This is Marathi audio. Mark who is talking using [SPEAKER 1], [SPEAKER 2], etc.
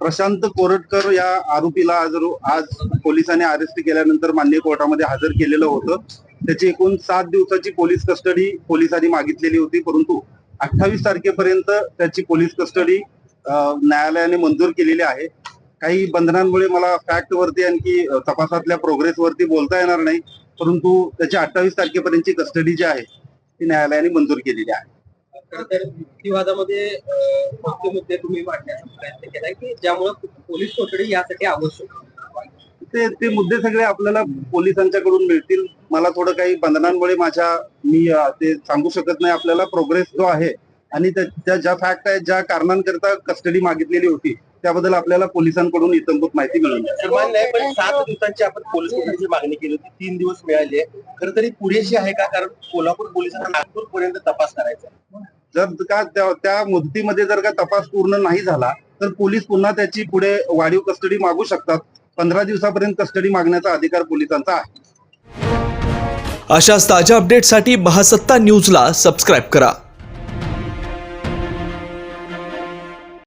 [SPEAKER 1] प्रशांत कोरटकर या आरोपीला आज आज पोलिसांनी अरेस्ट केल्यानंतर मान्य कोर्टामध्ये हजर केलेलं होतं. त्याची एकूण सात दिवसाची पोलीस कस्टडी पोलिसांनी मागितलेली होती परंतु अठ्ठावीस तारखेपर्यंत त्याची पोलीस कस्टडी न्यायालयाने मंजूर केलेली आहे. काही बंधनांमुळे मला फॅक्ट वरती आणखी तपासातल्या प्रोग्रेस वरती बोलता येणार नाही परंतु त्याची अठ्ठावीस तारखेपर्यंतची कस्टडी जी आहे ती न्यायालयाने मंजूर केलेली आहे.
[SPEAKER 2] तर युक्तिवादामध्ये मुख्य मुद्दे तुम्ही मांडले. प्रयत्न केलाय की ज्यामुळे पोलीस कोठडी यासाठी आवश्यक.
[SPEAKER 1] ते ते मुद्दे सगळे आपल्याला पोलिसांच्याकडून मिळतील. मला थोडं काही बंधनांमुळे माझ्या मी ते सांगू शकत नाही. आपल्याला प्रोग्रेस जो आहे आणि त्या ज्या फॅक्ट आहेत ज्या कारणांकरता कस्टडी मागितलेली होती त्याबद्दल आपल्याला पोलिसांकडून इतंभूत माहिती मिळून
[SPEAKER 3] पण सात दिवसांची आपण पोलीस कोठडीची मागणी केली होती. तीन दिवस मिळाले. खर तरी पुरेशी आहे का? कारण कोल्हापूर पोलिसांना नागपूर पर्यंत तपास करायचा.
[SPEAKER 1] जर का त्या मुदतीमध्ये जर का तपास पूर्ण नाही झाला तर पोलीस पुन्हा त्याची पुढे वाढीव कस्टडी मागू शकतात. पंधरा दिवसापर्यंत कस्टडी मागण्याचा अधिकार पोलिसांचा आहे.
[SPEAKER 4] अशाच ताज्या अपडेटसाठी महासत्ता न्यूजला सबस्क्राईब करा.